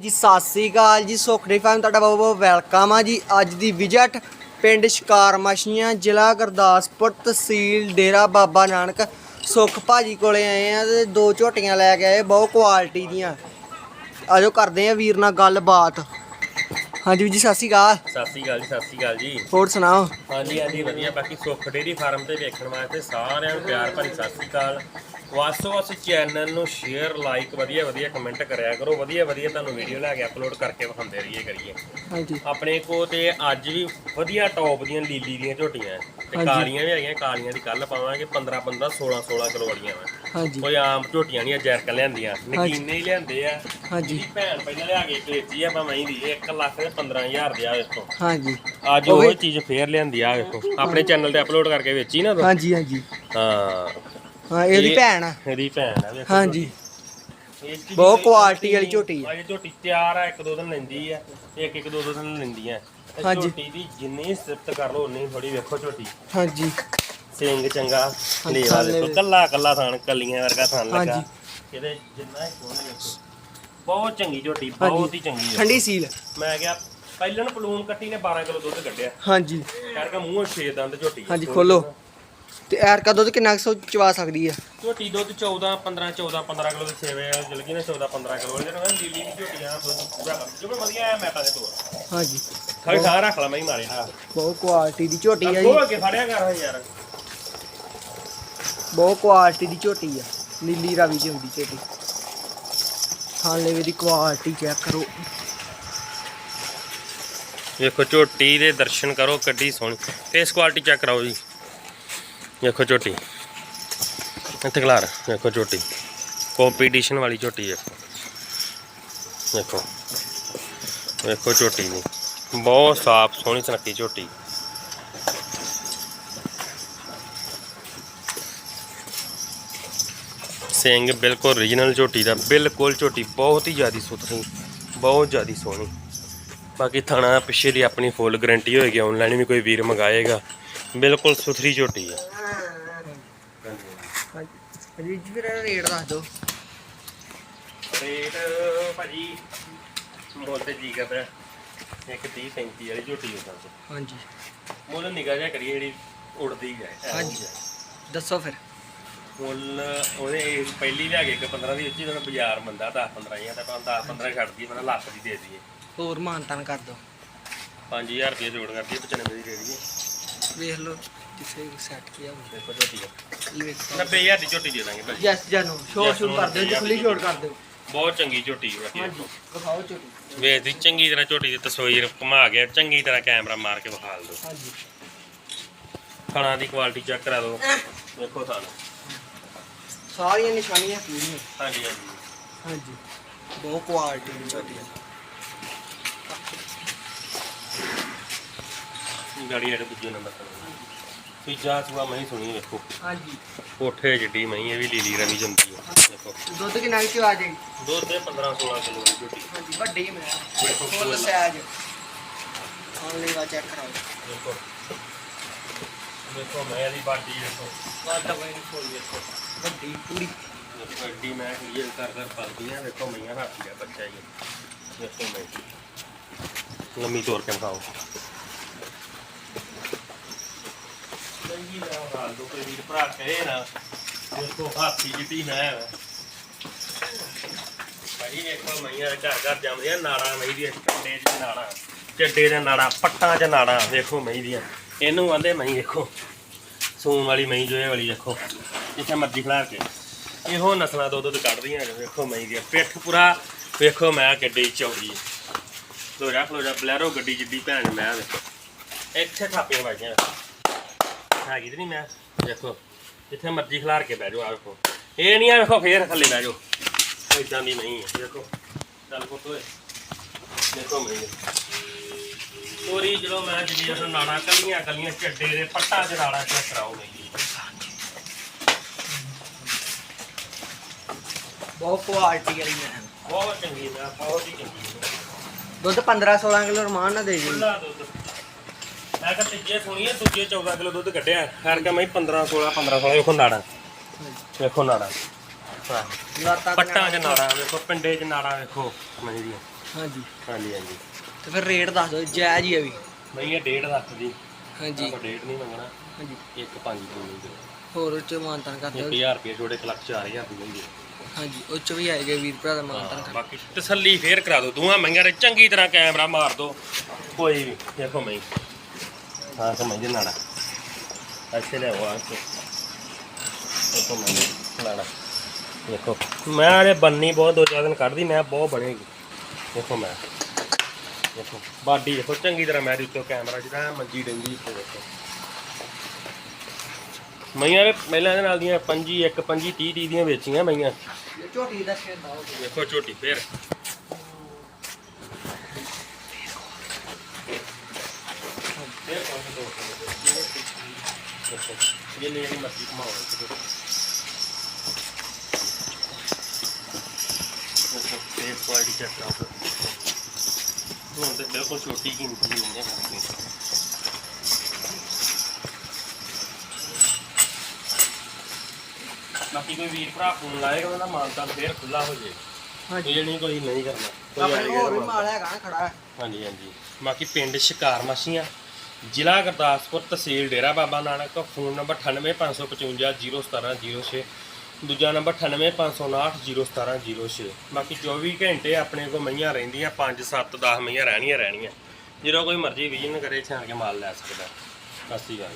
ਜੀ ਸਤਿ ਸ੍ਰੀ ਅਕਾਲ ਜੀ ਸੁਖਰੀ ਫਾਰਮ ਤੁਹਾਡਾ ਬਹੁਤ ਬਹੁਤ ਵੈਲਕਮ ਆ ਜੀ। ਅੱਜ ਦੀ ਵਿਜ਼ਿਟ ਪਿੰਡ ਸ਼ਿਕਾਰ ਮਛੀਆਂ ਜ਼ਿਲ੍ਹਾ ਗੁਰਦਾਸਪੁਰ ਤਹਿਸੀਲ ਡੇਰਾ ਬਾਬਾ ਨਾਨਕ ਸੁਖ ਭਾਜੀ ਕੋਲੇ ਆਏ ਆ ਤੇ ਦੋ ਝੋਟੀਆਂ ਲੈ ਕੇ ਆਏ ਬਹੁਤ ਕੁਆਲਿਟੀ ਦੀਆਂ। ਆਜੋ ਕਰਦੇ ਆ ਵੀਰ ਨਾਲ ਗੱਲਬਾਤ। ਹਾਂਜੀ ਜੀ ਸਤਿ ਸ੍ਰੀ ਅਕਾਲ। ਸਤਿ ਸ਼੍ਰੀ ਅਕਾਲ ਜੀ ਸਤਿ ਸ਼੍ਰੀ ਅਕਾਲ ਜੀ। ਹੋਰ ਸੁਣਾਓ? ਹਾਂਜੀ ਹਾਂਜੀ ਵਧੀਆ। ਬਾਕੀ ਸੁੱਖ ਡੇਰੀ ਫਾਰਮ ਤੇ ਵੇਖਣ ਵਾਸਤੇ ਸਾਰਿਆਂ ਨੂੰ ਪਿਆਰ ਭਰੀ ਸਤਿ ਸ਼੍ਰੀ ਅਕਾਲ। ਵਾਸੋ ਵਾਸ ਚੈਨਲ ਨੂੰ ਸ਼ੇਅਰ ਲਾਈਕ ਵਧੀਆ ਵਧੀਆ ਕਮੈਂਟ ਕਰਿਆ ਕਰੋ। ਵਧੀਆ ਵਧੀਆ ਤੁਹਾਨੂੰ ਵੀਡੀਓ ਲੈ ਕੇ ਅਪਲੋਡ ਕਰਕੇ ਵਿਖਾਉਂਦੇ ਰਹੀਏ ਕਰੀਏ। ਹਾਂਜੀ। ਆਪਣੇ ਕੋ ਤੇ ਅੱਜ ਵੀ ਵਧੀਆ ਟੌਪ ਦੀਆਂ ਲੀਲੀ ਦੀਆਂ ਝੋਟੀਆਂ ਹੈ ਤੇ। ਕਾਲੀਆਂ ਵੀ ਹੈਗੀਆਂ ਕਾਲੀਆਂ ਦੀ ਕੱਲ ਪਾਵਾਂਗੇ। 15 15 16 16 ਕਿਲੋ ਵਾਲੀਆਂ ਵਾ। ਹਾਂਜੀ। ਕੋਈ ਆਮ ਝੋਟੀਆਂ ਨਹੀਂ ਜੈਰਕ ਲਿਆਂਦੀਆਂ। ਨਕੀਨੇ ਹੀ ਲਿਆਂਦੇ ਆ। ਹਾਂਜੀ। ਭੈਣ ਪਹਿਲਾਂ ਲਿਆ ਕੇ ਆ ਆਪਾਂ ਮਹੀਂ ਦੀ। 1 ਲੱਖ ਤੇ 15000 ਦੀ ਆ ਵੇਖੋ। ਹਾਂਜੀ। ਅੱਜ ਉਹ ਚੀਜ਼ ਫੇਰ ਲਿਆਂਦੀ ਆ ਵੇਖੋ। ਆਪਣੇ ਚੈਨਲ ਤੇ ਅਪਲੋਡ ਕਰਕੇ ਵੇਚੀ ਨਾ। ਹਾਂਜੀ ਹਾਂਜੀ। ਹਾਂ। ਹਾਂ ਇਹਦੀ ਇਹ- ਭੈਣ ਆ। ਇਹਦੀ ਭੈਣ ਆ ਵੇਖੋ ਹਾਂਜੀ। ਇਹ ਬਹੁਤ ਕੁਆਲਿਟੀ ਵਾਲੀ ਝੋਟੀ ਆ। ਇਹ ਝੋਟੀ ਤਿਆਰ ਆ ਇੱਕ ਦੋ ਦਿਨ ਲੈਂਦੀ ਆ ਇੱਕ ਇੱਕ ਦੋ ਦੋ ਦਿਨ ਲੈਂਦੀ ਆ। ਤੇ ਹਾਂਜੀ। ਝੋਟੀ ਦੀ ਜਿੰਨੀ ਸਿਫਤ ਕਰ ਲੋ ਉਨੀ ਥੋੜੀ ਵੇਖੋ ਝੋਟੀ। ਹਾਂਜੀ। ਸਿੰਘ ਚੰਗਾ ਲੇਵਾ ਥਾਲੇ ਦੇਖੋ ਦੇ- ਕੱਲਾ ਕੱਲਾ ਥਾਣ ਕੱਲੀਆਂ ਵਰਗਾ ਥਾਣ ਲੱਗਾ। ਹਾਂਜੀ। ਇਹਦੇ ਜਿੰਨਾ ਹੀ ਸੋਹਣਾ ਵੇਖੋ। ਬਹੁਤ ਚੰਗੀ ਝੋਟੀ ਬਹੁਤ ਹੀ ਚੰਗੀ ਆ। ਠੰਡੀ ਸੀਲ। ਮੈਂ ਕਿਹਾ ਪਹਿਲਾਂ ਪਲੂਨ ਕੱਟੀ ਨੇ 12 ਕਿਲੋ ਦੁੱਧ ਕੱਢਿਆ। ਹਾਂਜੀ। ਕਰਕੇ ਮੂੰਹੋਂ ਛੇ ਦੰਦ ਝੋਟੀ ਆ। ਹਾਂਜੀ ਖੋਲੋ। ਤੇ ਐਰਕਾ ਦੁੱਧ ਕਿੰਨਾ ਕੁ ਸੌ ਚਵਾ ਸਕਦੀ ਆ? ਝੋਟੀ ਦੁੱਧ 14 15 14 15 ਕਿਲੋ ਦੇ ਸੇਵੇ ਆ ਜਲ ਗਈ ਨਾ 14 15 ਕਿਲੋ ਵਾਲੀ। ਜਿਹੜਾ ਲੀਲੀ ਦੀ ਝੋਟੀਆਂ ਦੁੱਧ ਪੂਰਾ ਕਰ ਵਧੀਆ ਆ ਮੈਂ ਤਾਂ ਦੇ ਤੋਰ ਹਾਂਜੀ। ਖਾਈ ਠਾ ਰੱਖ ਲਾ ਮੈਂ ਹੀ ਮਾਰੇ। ਨਾ ਬਹੁਤ ਕੁਆਲਿਟੀ ਦੀ ਝੋਟੀ ਆ ਜੀ। ਖੋਲ ਕੇ ਫੜਿਆ ਕਰ ਯਾਰ। ਬਹੁਤ ਕੁਆਲਿਟੀ ਦੀ ਝੋਟੀ ਆ। ਨੀਲੀ ਰਾਵੀ ਦੀ ਹੁੰਦੀ ਝੋਟੀ। ਹਾਲੇ ਵੀ ਦੀ ਕੁਆਲਿਟੀ ਚੈੱਕ ਕਰੋ। ਵੇਖੋ ਝੋਟੀ ਦੇ ਦਰਸ਼ਨ ਕਰੋ ਕੱਡੀ ਸੋਹਣੀ। ਫੇਸ ਕੁਆਲਿਟੀ ਚੈੱਕ ਕਰਾਓ ਜੀ। ਵੇਖੋ ਝੋਟੀ। ਇੱਥੇ ਖਲਾਰ ਵੇਖੋ ਝੋਟੀ। ਕੰਪੀਟੀਸ਼ਨ ਵਾਲੀ ਝੋਟੀ ਹੈ। ਵੇਖੋ ਵੇਖੋ ਝੋਟੀ ਦੀ। ਬਹੁਤ ਸਾਫ਼, ਸੋਹਣੀ ਸੁਨੱਖੀ ਝੋਟੀ। ਸਿੰਘ ਬਿਲਕੁਲ ਰੀਜਨਲ ਝੋਟੀ ਦਾ, ਬਿਲਕੁਲ ਝੋਟੀ ਬਹੁਤ ਹੀ ਜ਼ਿਆਦੀ ਸੁਥਰੀ, ਬਹੁਤ ਜ਼ਿਆਦੀ ਸੋਹਣੀ। ਬਾਕੀ ਥਾਣਾ ਪਿੱਛੇ ਦੀ ਆਪਣੀ ਫੁੱਲ ਗਾਰੰਟੀ ਹੋਏਗੀ ਆਨਲਾਈਨ ਵੀ ਕੋਈ ਵੀਰ ਮੰਗਾਏਗਾ। ਬਿਲਕੁਲ ਸੁਥਰੀ ਝੋਟੀ ਹੈ। ਹਾਂਜੀ ਜੀ ਫਿਰ ਰੇਟ ਦੱਸ ਦਿਓ। ਰੇਟ ਭਾਜੀ ਮੁੱਲ ਤੇ ਜੀ ਕਰਦਾ ਇੱਕ 30 35 ਵਾਲੀ ਝੋਟੀ ਹੋ ਸਕਦੀ ਹਾਂਜੀ। ਮੁੱਲ ਨਿਗਾਹ ਜਿਹਾ ਕਰੀਏ ਜਿਹੜੀ ਉੜਦੀ ਜਾਏ ਹਾਂਜੀ। ਦੱਸੋ ਫਿਰ। ਮੁੱਲ ਉਹਦੇ ਪਹਿਲੀ ਲਿਆ ਕੇ ਇੱਕ 15 ਦੀ ਉੱਚੀ ਤਾਂ ਬਾਜ਼ਾਰ ਮੰਦਾ 10 15 ਜਾਂ ਤਾਂ 10 15 ਛੱਡ ਦਈਏ ਮੈਂ ਲੱਖ ਦੀ ਦੇ ਦਈਏ। ਹੋਰ ਮਾਨਤਾਨ ਕਰ ਦਿਓ। 5000 ਰੁਪਏ ਜੋੜ ਕਰਦੀ 95 ਦੀ ਦੇ ਦਈਏ। ਵੇਖ ਲਓ ਕਿਸੇ ਸੈੱਟ ਕੀ ਆ ਦੇਖੋ ਝੋਟੀ ਆ। ਇਹ ਵੇਖੋ। 90000 ਦੀ ਝੋਟੀ ਦੇ ਦਾਂਗੇ ਭਾਜੀ ਯੈਸ ਜਾਨੋ ਸ਼ੋਰ ਸ਼ੂਟ ਕਰ ਦਿਓ ਜੀ ਖੁੱਲੀ ਸ਼ੋਰ ਕਰ ਦਿਓ। ਬਹੁਤ ਚੰਗੀ ਝੋਟੀ ਹੈ ਹਾਂਜੀ ਵਿਖਾਓ ਝੋਟੀ। ਵੇਖਦੀ ਚੰਗੀ ਤਰ੍ਹਾਂ ਝੋਟੀ ਦੀ ਤਸਵੀਰ ਘੁਮਾ ਕੇ ਚੰਗੀ ਤਰ੍ਹਾਂ ਕੈਮਰਾ ਮਾਰ ਕੇ ਵਿਖਾ ਦਿਓ। ਹਾਂਜੀ। ਖਾਣਾ ਦੀ ਕੁਆਲਿਟੀ ਚੈੱਕ ਕਰਾ ਦਿਓ। ਵੇਖੋ ਖਾਣਾ ਸਾਰੀਆਂ ਨਿਸ਼ਾਨੀਆਂ ਪੂਰੀਆਂ ਹਾਂਜੀ ਹਾਂਜੀ। ਹਾਂਜੀ। ਬਹੁਤ ਕੁਆਲਿਟੀ ਦੀ ਝੋਟੀ ਆ। ਗਾੜੀ ਇਹਦੇ ਦੂਜੇ ਨੰਬਰ ਤੇ। ਤੀਜਾ ਸੂਆ ਮੈਂ ਸੁਣੀ ਵੇਖੋ। ਹਾਂਜੀ। ਕੋਠੇ ਜਿੱਡੀ ਮੈਂ ਇਹ ਵੀ ਲੀਲੀ ਰਵੀ ਜੰਦੀ ਹੈ ਦੇਖੋ। ਦੁੱਧ ਕਿੰਨਾ ਕੁ ਆ ਜਾਏਗੀ ਦੁੱਧ ਦੇ 15 16 ਕਿਲੋ ਦੀ ਝੋਟੀ ਹਾਂਜੀ ਵੱਡੀ ਮੈਂ। ਵੇਖੋ ਫੁੱਲ। ਸਾਈਜ਼ ਆਨਲਾਈਨ ਵਾ ਚੈੱਕ ਕਰਾਓ। ਦੇਖੋ। ਦੇਖੋ ਮੈਂ ਇਹਦੀ ਬਾਡੀ ਦੇਖੋ। ਕੋਈ ਨਹੀਂ ਫੁੱਲ ਵੇਖੋ ਵੱਡੀ ਪੂਰੀ। ਦੇਖੋ ਐਡੀ ਮੈਂ ਕਲੀਅਰ ਕਰ ਕਰ ਪਲਦੀ ਆ ਦੇਖੋ ਮਈਆਂ ਹਾਥੀ ਦਾ ਬੱਚਾ ਹੀ ਹੈ। ਦੇਖੋ ਮੈਂ। ਲੰਮੀ ਤੋਰ ਕੇ ਖਾਓ ਚੰਗੀ ਤਰ੍ਹਾਂ ਹਾਲ ਦੋ ਕੋਈ ਵੀਰ ਭਰਾ ਕਹੇ ਨਾ। ਦੇਖੋ ਹਾਥੀ ਜਿੱਡੀ ਮੈਂ ਹੈ ਭਾਈ ਦੇਖੋ ਮਈਆਂ ਘਰ ਘਰ ਜੰਮਦੀਆਂ ਨਾੜਾਂ ਮਈ ਦੀਆਂ ਚੱਡੇ ਚ ਨਾੜਾਂ ਚੱਡੇ ਦੇ ਨਾੜਾਂ ਪੱਟਾਂ ਚ ਨਾੜਾਂ ਵੇਖੋ ਮਈ ਦੀਆਂ ਇਹਨੂੰ ਆਂਦੇ ਮਈ ਦੇਖੋ ਸੂਣ ਵਾਲੀ ਮਈ ਜੋ ਵਾਲੀ ਦੇਖੋ ਜਿੱਥੇ ਮਰਜ਼ੀ ਖਿਲਾਰ ਕੇ। ਇਹੋ ਨਸਲਾਂ ਦੋ ਦੁੱਧ ਕੱਢਦੀਆਂ ਨੇ ਵੇਖੋ। ਮਈ ਦੀਆਂ। ਪਿੱਠ ਪੂਰਾ ਵੇਖੋ ਮੈਂ ਗੱਡੀ ਚੌੜੀ ਲੋ ਰੱਖ ਲੋ ਜਾ ਬਲੈਰੋ ਗੱਡੀ ਜਿੱਡੀ ਭੈਣ ਮੈਂ। ਵੇਖੋ ਇੱਥੇ ਥਾਪੀਆਂ ਵੱਜੀਆਂ ਹੈਗੀ ਤੇ ਨਹੀਂ ਮੈਂ। ਦੇਖੋ ਜਿੱਥੇ ਮਰਜ਼ੀ ਖਿਲਾਰ ਕੇ ਬਹਿ ਜਾਓ ਆ ਵੇਖੋ। ਇਹ ਨਹੀਂ ਆ ਵੇਖੋ ਫੇਰ ਥੱਲੇ ਬਹਿ ਜਾਓ। ਇਦਾਂ ਦੀ ਨਹੀਂ ਹੈ ਦੇਖੋ। ਚੱਲ ਪੁੱਤ ਓਏ ਦੇਖੋ ਮੈਂ ਤੋਰੀ ਜਦੋਂ ਮੈਂ ਜਿਹੜੀ ਉਹ ਨਾੜਾ ਕੱਲੀਆਂ ਕੱਲੀਆਂ ਚੱਡੇ ਦੇ ਪੱਟਾਂ ਨਾੜਾ ਚੈੱਕ ਕਰਾਓ ਨਹੀਂ ਬਹੁਤ ਕੁਆਲਿਟੀ ਵਾਲੀ ਮੈਂ। ਬਹੁਤ ਚੰਗੀ ਹੈ ਬਹੁਤ ਹੀ ਚੰਗੀ। ਦੁੱਧ 15 16 ਕਿਲੋ ਰਮਾਨ ਨਾ ਦੇ ਜੀ ਖੁੱਲਾ ਦੁੱਧ। ਮੈਂ ਕਿਹਾ ਤੀਜੇ ਸੁਣੀ ਹੈ ਦੂਜੇ 14 ਕਿਲੋ ਦੁੱਧ ਕੱਢਿਆ। ਖੈਰ ਕਿ ਮੈਂ 15 16 15 16 ਵੇਖੋ ਨਾੜਾ। ਵੇਖੋ ਨਾੜਾ। ਹਾਂ। ਲਾਤਾ ਪੱਟਾਂ 'ਚ ਨਾੜਾ। ਵੇਖੋ ਪਿੰਡੇ 'ਚ ਨਾੜਾ ਵੇਖੋ ਮਣੀ ਦੀਆਂ ਹਾਂਜੀ। ਹਾਂਜੀ ਹਾਂਜੀ। ਤੇ ਫਿਰ ਰੇਟ ਦੱਸ ਦਿਓ ਜਾਇਜ਼ ਹੀ ਆ ਵੀ। ਮਈਆਂ 1.5 ਲੱਖ ਦੀ। ਹਾਂਜੀ। ਆਪਾਂ ਡੇਢ ਨਹੀਂ ਮੰਗਣਾ। ਹਾਂਜੀ। ਇੱਕ ਪੰਜ ਦੀ ਨਹੀਂ ਹੋਰ ਉੱਚ ਮਾਨਤਾਨ ਕਰ ਦਿਓ। 1000 ਰੁਪਏ ਛੋੜੇ 1 ਲੱਖ 4000 ਦੀ ਹੁੰਦੀ ਹਾਂਜੀ ਉੱਚ ਵੀ ਆਏਗਾ ਵੀਰ ਭਰਾ ਦਾ ਮਾਨਤਾਨ ਹਾਂ, ਕਰ ਬਾਕੀ ਤਸੱਲੀ ਫੇਰ ਕਰਾ ਦਿਓ। ਦੋਵਾਂ ਮਈਆਂ ਦੇ ਚੰਗੀ ਤਰ੍ਹਾਂ ਕੈਮਰਾ ਮਾਰ ਦਿਓ। ਕੋਈ ਵੀ ਦੇਖੋ ਮਈ ਹਾਂ ਸਮਝ ਨਾੜਾ ਅੱਛੇ ਲੈ ਉਹ ਆਂਕੇ ਦੇਖੋ ਮਈ ਨਾੜਾ ਦੇਖੋ ਮੈਂ ਇਹ ਬੰਨੀ ਬਹੁਤ ਦੋ ਚਾਰ ਦਿਨ ਕੱਢਦੀ ਮੈਂ ਬਹੁਤ ਬਣੇਗੀ ਦੇਖੋ ਮੈਂ ਦੇਖੋ ਬਾਡੀ ਦੇਖੋ ਚੰਗੀ ਤਰ੍ਹਾਂ ਮੈਂ ਉੱਤੇ ਕੈਮਰਾ ਜਿਹੜਾ ਮੰਜੀ ਡੰਗੀ ਦੇਖੋ ਮਈਆਂ ਦੇ ਪਹਿਲਾਂ ਦੇ ਨਾਲ ਦੀਆਂ ਪੰਜੀ ਇੱਕ ਪੰਜੀ 30 30 ਦੀਆਂ ਵੇਚੀਆਂ ਮਈਆਂ ਝੋਟੀ ਦਾ ਸ਼ੇਰ ਦਾ ਦੇਖੋ ਝੋਟੀ ਫੇਰ ਕੌਣ ਸੇ ਦੋ ਦੇਖੋ ਇਹ ਲੈ ਨਹੀਂ ਮੱਛੀ ਕਮਾਓ ਦੇਖੋ ਫੇਰ ਕੁਆਲਿਟੀ ਚੈੱਕ ਕਰੋ ਹੁਣ ਤੇ ਬਿਲਕੁਲ ਛੋਟੀ ਕੀਮਤ ਹੀ ਨਹੀਂ ਹੈ ਬਾਕੀ ਕੋਈ ਵੀਰ ਭਰਾ ਫੋਨ ਲਾਏਗਾ ਉਹਦਾ ਮਾਨਤਾਨ ਫੇਰ ਖੁੱਲਾ ਹੋ ਜੇ। ਹਾਂਜੀ। ਇਹ ਨਹੀਂ ਕੋਈ ਨਹੀਂ ਕਰਨਾ ਕੋਈ ਆਪਣੇ ਹੋਰ ਵੀ ਤਾਂ ਮਾਲ ਹੈਗਾ ਨਾ ਖੜਾ ਹਾਂਜੀ ਹਾਂਜੀ। ਬਾਕੀ ਪਿੰਡ ਸ਼ਿਕਾਰ ਮੱਛੀਆਂ ਜ਼ਿਲ੍ਹਾ ਗੁਰਦਾਸਪੁਰ ਤਹਿਸੀਲ ਡੇਰਾ ਬਾਬਾ ਨਾਨਕ, ਫੋਨ ਨੰਬਰ 9855501706 ਦੂਜਾ ਨੰਬਰ 9855901706 ਬਾਕੀ 24 ਘੰਟੇ ਆਪਣੇ ਕੋਲ ਮਈਆਂ ਰਹਿੰਦੀਆਂ 5 7 10 ਮਈਆਂ ਰਹਿਣੀਆਂ ਰਹਿਣੀਆਂ। ਜਦੋਂ ਕੋਈ ਮਰਜ਼ੀ ਵਿਜ਼ਨ ਕਰੇ ਛਾਂ ਕੇ ਮਾਲ ਲੈ ਸਕਦਾ। ਸਤਿ ਸ਼੍ਰੀ ਅਕਾਲ।